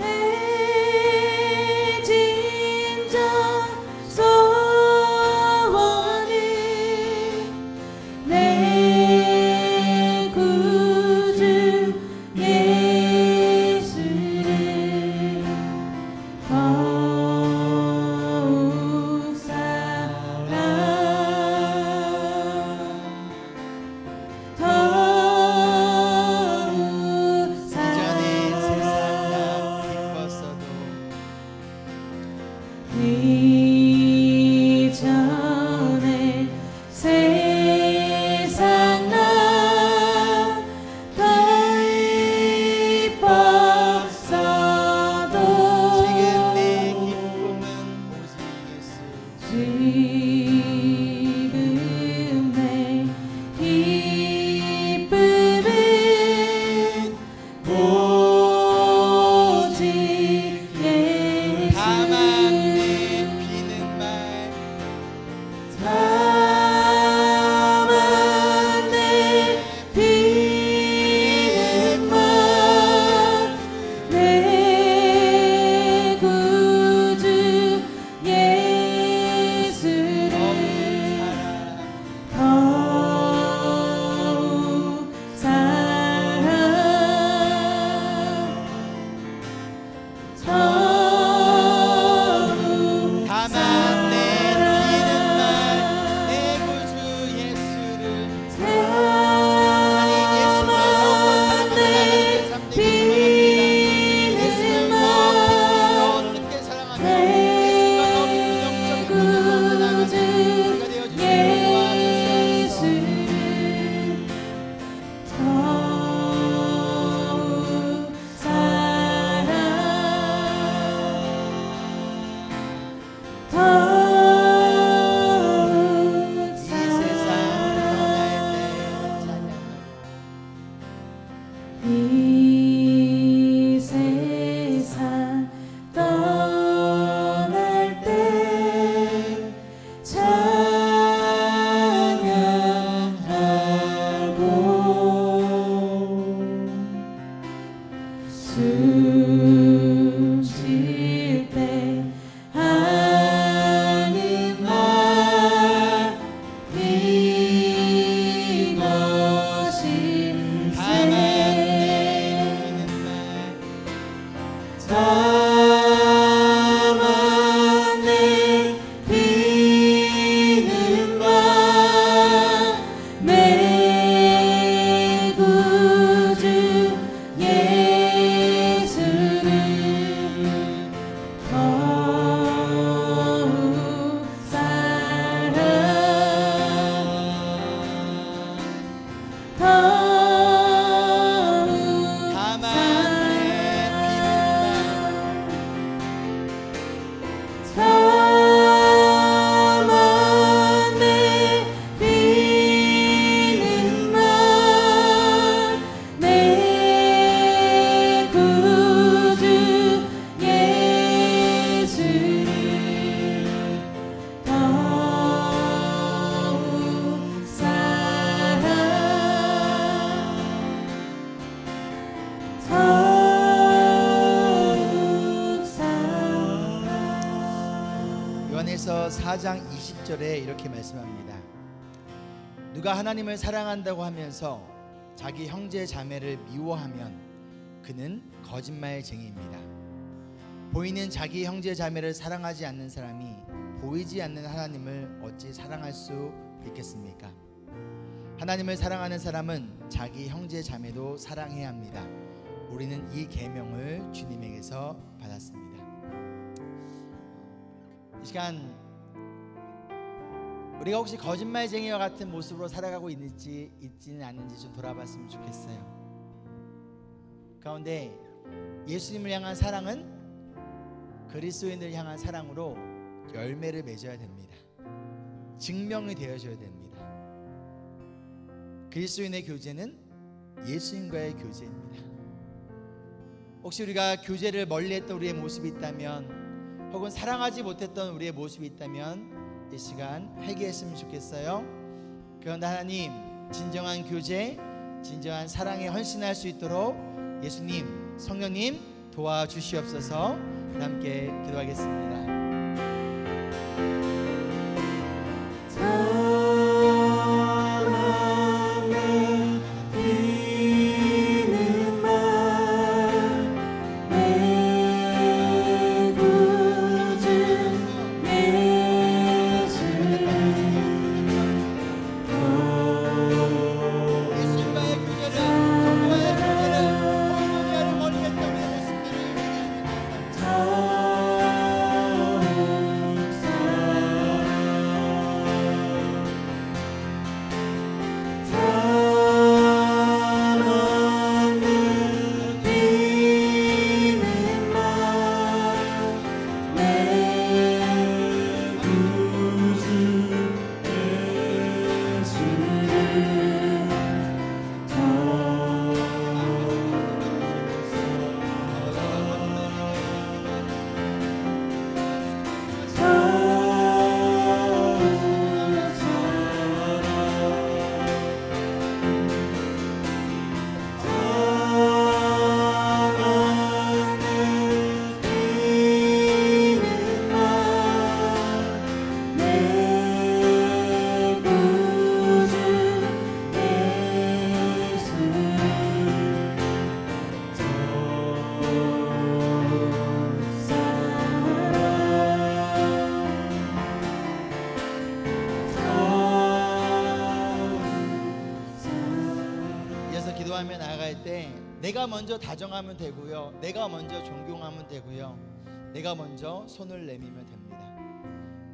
내 절에 이렇게 말씀합니다. 누가 하나님을 사랑한다고 하면서 자기 형제 자매를 미워하면 그는 거짓말쟁이입니다. 보이는 자기 형제 자매를 사랑하지 않는 사람이 보이지 않는 하나님을 어찌 사랑할 수 있겠습니까? 하나님을 사랑하는 사람은 자기 형제 자매도 사랑해야 합니다. 우리는 이 계명을 주님에게서 받았습니다. 이 시간 우리가 혹시 거짓말쟁이와 같은 모습으로 살아가고 있는지 있지는 않은지 좀 돌아봤으면 좋겠어요. 가운데 예수님을 향한 사랑은 그리스도인을 향한 사랑으로 열매를 맺어야 됩니다. 증명이 되어져야 됩니다. 그리스도인의 교제는 예수님과의 교제입니다. 혹시 우리가 교제를 멀리했던 우리의 모습이 있다면, 혹은 사랑하지 못했던 우리의 모습이 있다면 이 시간 회개했으면 좋겠어요. 그런데 하나님 진정한 교제, 진정한 사랑에 헌신할 수 있도록 예수님, 성령님 도와주시옵소서. 함께 기도하겠습니다. 기도하며 나아갈 때 내가 먼저 다정하면 되고요. 내가 먼저 존경하면 되고요. 내가 먼저 손을 내밀면 됩니다.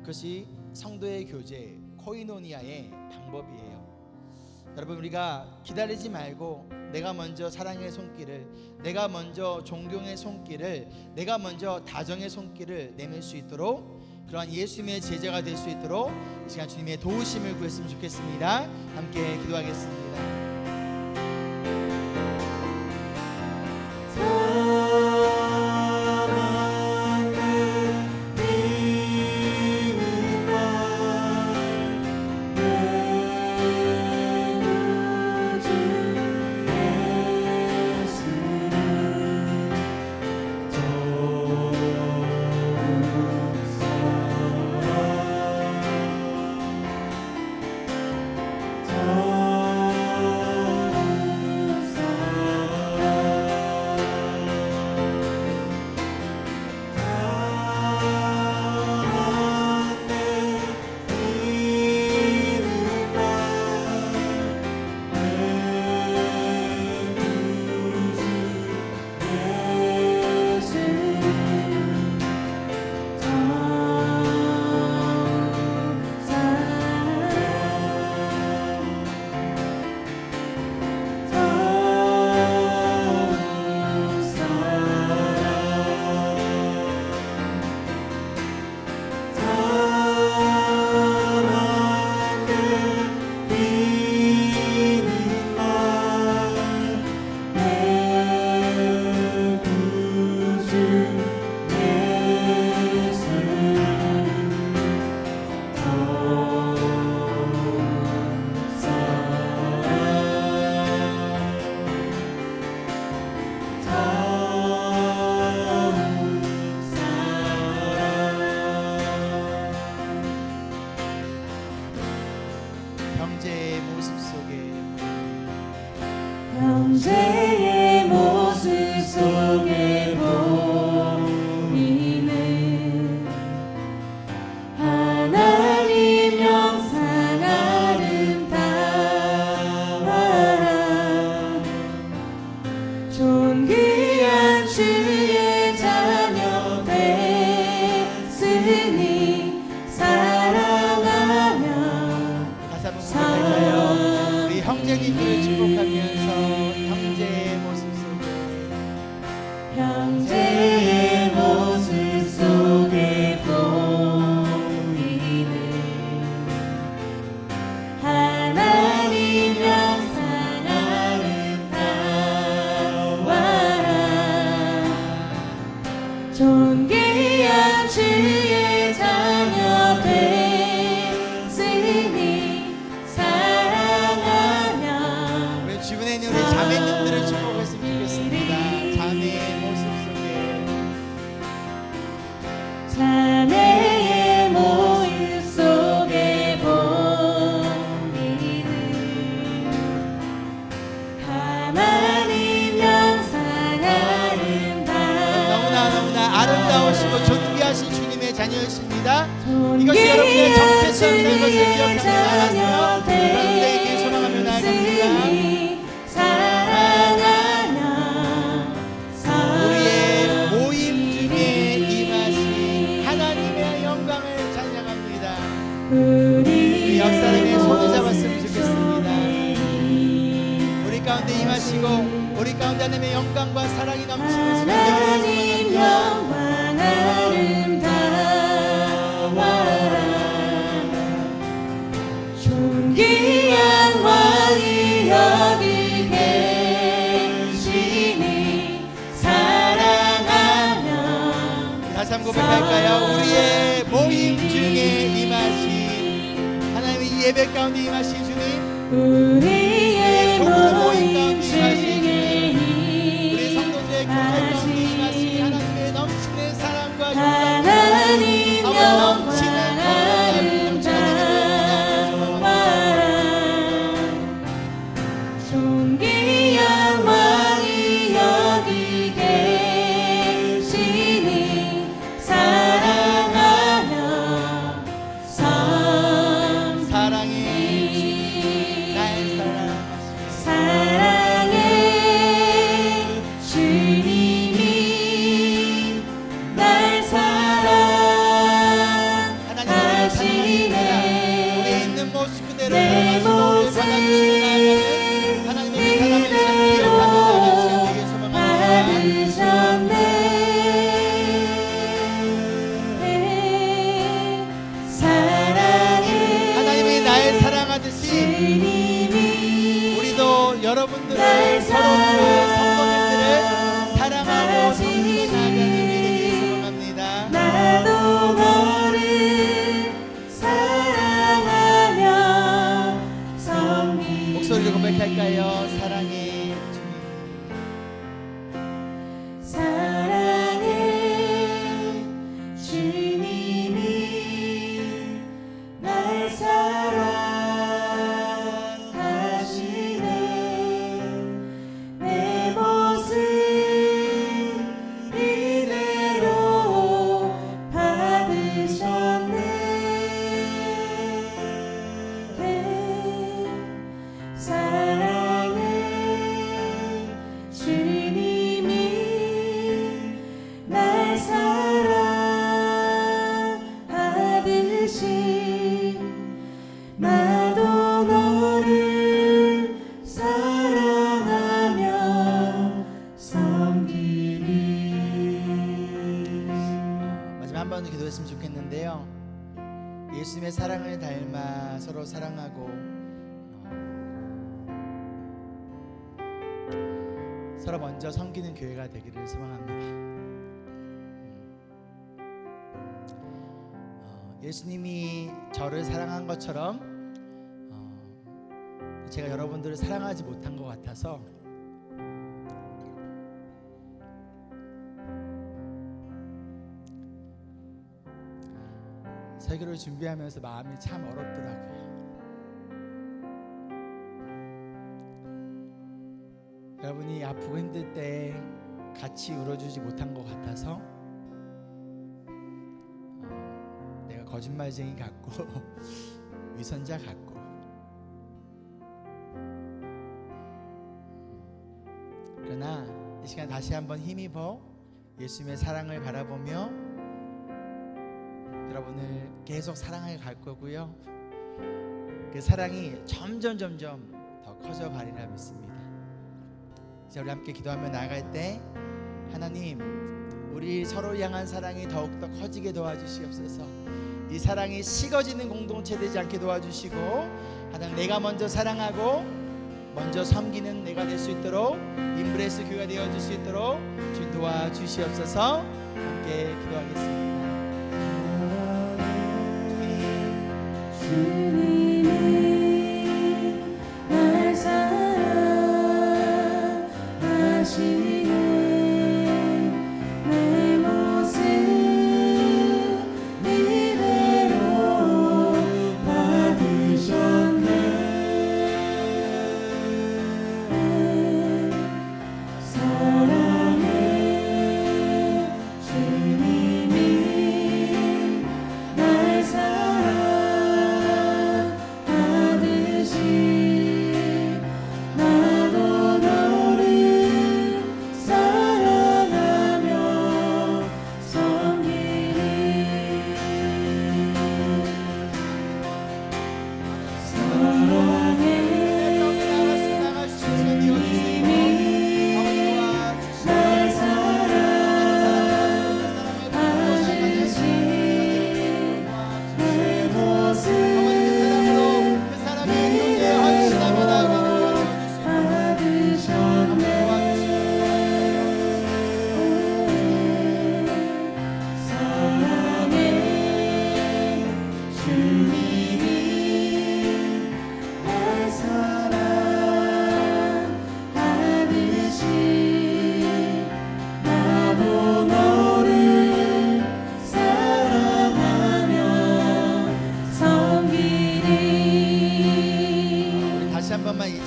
그것이 성도의 교제 코이노니아의 방법이에요. 여러분 우리가 기다리지 말고 내가 먼저 사랑의 손길을 내가 먼저 존경의 손길을 내가 먼저 다정의 손길을 내밀 수 있도록 그러한 예수님의 제자가 될 수 있도록 이 시간 주님의 도우심을 구했으면 좋겠습니다. 함께 기도하겠습니다. 이것이 여러분의 정체성, 이것의 기억. 예배 가운데 임하신 주님. 우리의 예, 모임 가운데 내 모습 사랑 사랑하고 어, 서로 먼저 섬기는 교회가 되기를 소망합니다. 음. 어, 예수님이 저를 사랑한 것처럼 어, 제가 여러분들을 사랑하지 못한 것 같아서 아, 설교를 준비하면서 마음이 참 어렵더라고요. 여러분이 아프고 힘들 때 같이 울어주지 못한 것 같아서 어, 내가 거짓말쟁이 같고 위선자 같고 그러나 이 시간 다시 한번 힘입어 예수님의 사랑을 바라보며 여러분을 계속 사랑해 갈 거고요. 그 사랑이 점점 점점 더 커져 가리라 믿습니다. 이제 우리 함께 기도하며 나아갈 때 하나님 우리 서로 향한 사랑이 더욱더 커지게 도와주시옵소서. 이 사랑이 식어지는 공동체 되지 않게 도와주시고 하나님 내가 먼저 사랑하고 먼저 섬기는 내가 될 수 있도록 인브레스 교회가 되어 줄 수 있도록 주님 도와주시옵소서. 함께 기도하겠습니다. 주님.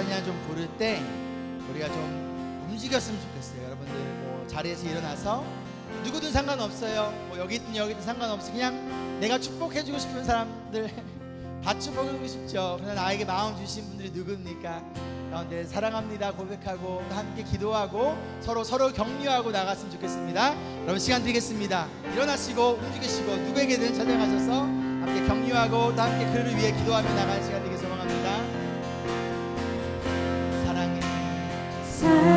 찬양 좀 부를 때 우리가 좀 움직였으면 좋겠어요. 여러분들 뭐 자리에서 일어나서 누구든 상관없어요. 뭐 여기 있든 여기 있든 상관없어. 그냥 내가 축복해주고 싶은 사람들 받축복하고 싶죠. 그러나 나에게 마음 주신 분들이 누굽니까? 가운데 사랑합니다 고백하고 또 함께 기도하고 서로 서로 격려하고 나갔으면 좋겠습니다. 여러분 시간 드리겠습니다. 일어나시고 움직이시고 누구에게든 찾아가셔서 함께 격려하고 또 함께 그를 위해 기도하며 나가는 시간 소망합니다. 사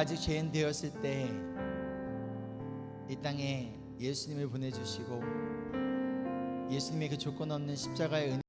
아직 죄인 되었을 때 이 땅에 예수님을 보내주시고 예수님의 그 조건 없는 십자가의 은